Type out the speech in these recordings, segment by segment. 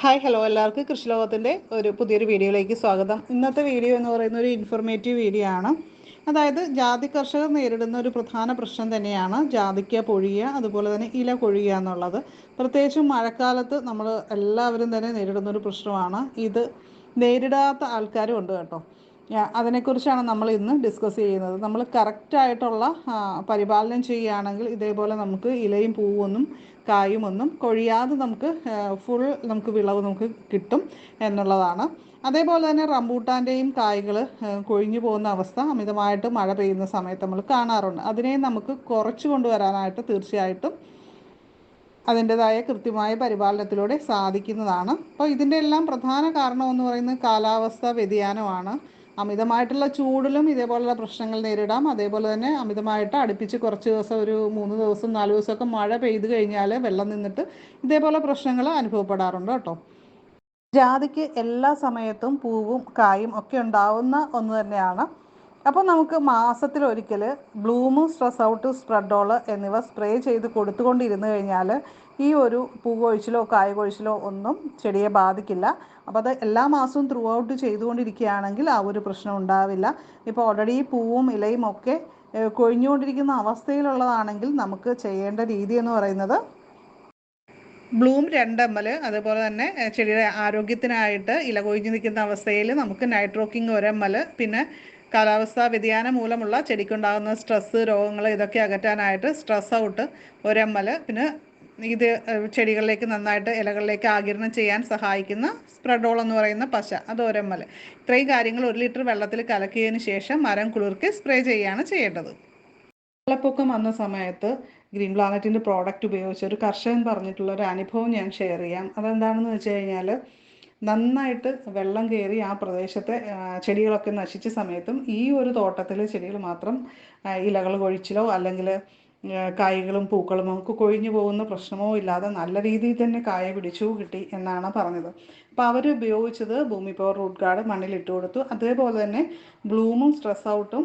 Hi hello എല്ലാവർക്കും. കൃഷിലോകത്തിന്റെ ഒരു പുതിയൊരു വീഡിയോയിലേക്ക് സ്വാഗതം. ഇന്നത്തെ വീഡിയോ എന്ന് പറയുന്ന ഒരു ഇൻഫോർമേറ്റീവ് വീഡിയോ ആണ്. അതായത് ജാതി കർഷകർ നേരിടുന്ന ഒരു പ്രധാന പ്രശ്നം തന്നെയാണ് ജാതിക്ക പൊഴിയുക അതുപോലെ തന്നെ ഇല കൊഴിയുക എന്നുള്ളത്. പ്രത്യേകിച്ചും മഴക്കാലത്ത് നമ്മൾ എല്ലാവരും തന്നെ നേരിടുന്ന ഒരു പ്രശ്നമാണ്. ഇത് നേരിടാത്ത ആൾക്കാരും ഉണ്ട് കേട്ടോ. അതിനെക്കുറിച്ചാണ് നമ്മൾ ഇന്ന് ഡിസ്കസ് ചെയ്യുന്നത്. നമ്മൾ കറക്റ്റായിട്ടുള്ള പരിപാലനം ചെയ്യുകയാണെങ്കിൽ ഇതേപോലെ നമുക്ക് ഇലയും പൂവൊന്നും കായും ഒന്നും കൊഴിയാതെ നമുക്ക് ഫുൾ നമുക്ക് വിളവ് നമുക്ക് കിട്ടും എന്നുള്ളതാണ്. അതേപോലെ തന്നെ റംബൂട്ടാന്റെയും കായ്കൾ കൊഴിഞ്ഞു പോകുന്ന അവസ്ഥ അമിതമായിട്ട് മഴ പെയ്യുന്ന സമയത്ത് നമ്മൾ കാണാറുണ്ട്. അതിനെ നമുക്ക് കുറച്ച് കൊണ്ടുവരാനായിട്ട് തീർച്ചയായിട്ടും അതിന്റെതായ കൃത്യമായ പരിപാലനത്തിലൂടെ സാധിക്കുന്നതാണ്. അപ്പോൾ ഇതിന്റെ എല്ലാം പ്രധാന കാരണം എന്ന് പറയുന്നത് കാലാവസ്ഥ വ്യതിയാനമാണ്. അമിതമായിട്ടുള്ള ചൂടിലും ഇതേപോലുള്ള പ്രശ്നങ്ങൾ നേരിടാം. അതേപോലെ തന്നെ അമിതമായിട്ട് അടുപ്പിച്ച് കുറച്ച് ദിവസം ഒരു മൂന്ന് ദിവസം നാല് ദിവസമൊക്കെ മഴ പെയ്ത് കഴിഞ്ഞാൽ വെള്ളം നിന്നിട്ട് ഇതേപോലെ പ്രശ്നങ്ങൾ അനുഭവപ്പെടാറുണ്ട് കേട്ടോ. ജാതിക്ക് എല്ലാ സമയത്തും പൂവും കായും ഒക്കെ ഉണ്ടാവുന്ന ഒന്ന് തന്നെയാണ്. അപ്പോൾ നമുക്ക് മാസത്തിൽ ഒരിക്കൽ ബ്ലൂമ് സ്ട്രെസ് ഔട്ട് സ്പ്രെഡോൾ എന്നിവ സ്പ്രേ ചെയ്ത് കൊടുത്തുകൊണ്ടിരുന്നു കഴിഞ്ഞാൽ ഈ ഒരു പൂകൊഴിച്ചിലോ കൊഴിച്ചിലോ കായ കൊഴിച്ചിലോ ഒന്നും ചെടിയെ ബാധിക്കില്ല. അപ്പോൾ അത് എല്ലാ മാസവും ത്രൂ ഔട്ട് ചെയ്തുകൊണ്ടിരിക്കുകയാണെങ്കിൽ ആ ഒരു പ്രശ്നം ഉണ്ടാവില്ല. ഇപ്പോൾ ഓൾറെഡി പൂവും ഇലയും ഒക്കെ കൊഴിഞ്ഞുകൊണ്ടിരിക്കുന്ന അവസ്ഥയിലുള്ളതാണെങ്കിൽ നമുക്ക് ചെയ്യേണ്ട രീതി എന്ന് പറയുന്നത് ബ്ലൂം രണ്ട് എം എൽ അതുപോലെ തന്നെ ചെടിയുടെ ആരോഗ്യത്തിനായിട്ട് ഇല കൊഴിഞ്ഞു നിൽക്കുന്ന അവസ്ഥയിൽ നമുക്ക് നൈട്രോക്കിംഗ് ഒരു എം എൽ പിന്നെ കാലാവസ്ഥാ വ്യതിയാനം മൂലമുള്ള ചെടിക്കുണ്ടാകുന്ന സ്ട്രെസ്സ് രോഗങ്ങൾ ഇതൊക്കെ അകറ്റാനായിട്ട് സ്ട്രെസ് ഔട്ട് ഒരമ്മൽ പിന്നെ ഇത് ചെടികളിലേക്ക് നന്നായിട്ട് ഇലകളിലേക്ക് ആകിരണം ചെയ്യാൻ സഹായിക്കുന്ന സ്പ്രെഡോൾ എന്ന് പറയുന്ന പശ അത് ഒരമ്മൽ ഇത്രയും കാര്യങ്ങൾ ഒരു ലിറ്റർ വെള്ളത്തിൽ കലക്കിയതിന് ശേഷം മരം കുളിർക്കി സ്പ്രേ ചെയ്യുകയാണ് ചെയ്യേണ്ടത്. വെള്ളപ്പൊക്കം വന്ന സമയത്ത് ഗ്രീൻ പ്ലാനറ്റിന്റെ പ്രോഡക്റ്റ് ഉപയോഗിച്ച് ഒരു കർഷകൻ പറഞ്ഞിട്ടുള്ള ഒരു അനുഭവം ഞാൻ ഷെയർ ചെയ്യാം. അതെന്താണെന്ന് വെച്ച് കഴിഞ്ഞാൽ നന്നായിട്ട് വെള്ളം കയറി ആ പ്രദേശത്തെ ചെടികളൊക്കെ നശിച്ച സമയത്തും ഈ ഒരു തോട്ടത്തിലെ ചെടികൾ മാത്രം ഇലകൾ കൊഴിച്ചിലോ അല്ലെങ്കിൽ കായകളും പൂക്കളും നമുക്ക് കൊഴിഞ്ഞു പോകുന്ന പ്രശ്നമോ ഇല്ലാതെ നല്ല രീതിയിൽ തന്നെ കായ പിടിച്ചു കിട്ടി എന്നാണ് പറഞ്ഞത്. അപ്പോൾ അവർ ഉപയോഗിച്ചത് ഭൂമി പവർ റൂട്ട് ഗാർഡ് മണ്ണിൽ ഇട്ട് കൊടുത്തു. അതേപോലെ തന്നെ ബ്ലൂമും സ്ട്രെസ് ഔട്ടും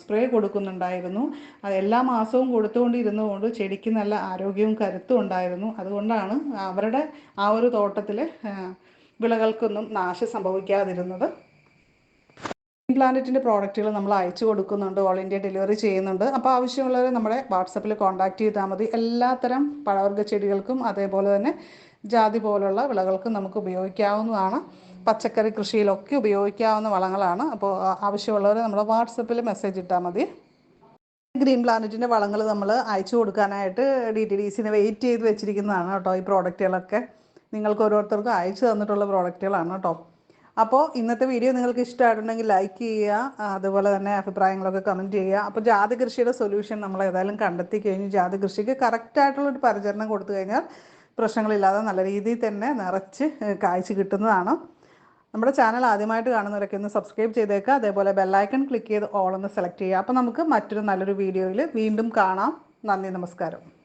സ്പ്രേ കൊടുക്കുന്നുണ്ടായിരുന്നു. അത് എല്ലാ മാസവും കൊടുത്തുകൊണ്ടിരുന്നതുകൊണ്ട് ചെടിക്ക് നല്ല ആരോഗ്യവും കരുത്തും ഉണ്ടായിരുന്നു. അതുകൊണ്ടാണ് അവരുടെ ആ ഒരു തോട്ടത്തിൽ വിളകൾക്കൊന്നും നാശം സംഭവിക്കാതിരുന്നത്. പ്ലാനറ്റിന്റെ പ്രോഡക്റ്റുകൾ നമ്മൾ അയച്ചു കൊടുക്കുന്നുണ്ട് ഓൾ ഇന്ത്യ ഡെലിവറി ചെയ്യുന്നുണ്ട്. അപ്പോൾ ആവശ്യമുള്ളവർ നമ്മുടെ വാട്സപ്പിൽ കോൺടാക്റ്റ് ചെയ്താൽ മതി. എല്ലാത്തരം പഴവർഗ ചെടികൾക്കും അതേപോലെ തന്നെ ജാതി പോലുള്ള വിളകൾക്കും നമുക്ക് ഉപയോഗിക്കാവുന്നതാണ്. പച്ചക്കറി കൃഷിയിലൊക്കെ ഉപയോഗിക്കാവുന്ന വളങ്ങളാണ്. അപ്പോൾ ആവശ്യമുള്ളവർ നമ്മുടെ വാട്സപ്പിൽ മെസ്സേജ് ഇട്ടാൽ മതി. ഗ്രീൻ പ്ലാനറ്റിന്റെ വളങ്ങൾ നമ്മൾ അയച്ചു കൊടുക്കാനായിട്ട് ഡി ടി ഡി സിന് വെയിറ്റ് ചെയ്ത് വെച്ചിരിക്കുന്നതാണ് കേട്ടോ ഈ പ്രോഡക്റ്റുകളൊക്കെ. നിങ്ങൾക്ക് ഓരോരുത്തർക്കും അയച്ചു തന്നിട്ടുള്ള പ്രോഡക്റ്റുകളാണ് കേട്ടോ അപ്പോൾ ഇന്നത്തെ വീഡിയോ നിങ്ങൾക്ക് ഇഷ്ടമായിട്ടുണ്ടെങ്കിൽ ലൈക്ക് ചെയ്യുക അതുപോലെ തന്നെ അഭിപ്രായങ്ങളൊക്കെ കമന്റ് ചെയ്യുക. അപ്പോൾ ജാതി കൃഷിയുടെ സൊല്യൂഷൻ നമ്മൾ ഏതായാലും കണ്ടെത്തി കഴിഞ്ഞ്. ജാതി കൃഷിക്ക് കറക്റ്റായിട്ടുള്ള ഒരു പരിചരണം കൊടുത്തു കഴിഞ്ഞാൽ പ്രശ്നങ്ങളില്ലാതെ നല്ല രീതിയിൽ തന്നെ നിറച്ച് കാഴ്ച കിട്ടുന്നതാണ്. നമ്മുടെ ചാനൽ ആദ്യമായിട്ട് കാണുന്നവരൊക്കെ ഒന്ന് സബ്സ്ക്രൈബ് ചെയ്തേക്കുക. അതേപോലെ ബെല്ലൈക്കൺ ക്ലിക്ക് ചെയ്ത് ഓൾ ഒന്ന് സെലക്ട് ചെയ്യുക. അപ്പോൾ നമുക്ക് മറ്റൊരു നല്ലൊരു വീഡിയോയിൽ വീണ്ടും കാണാം. നന്ദി നമസ്കാരം.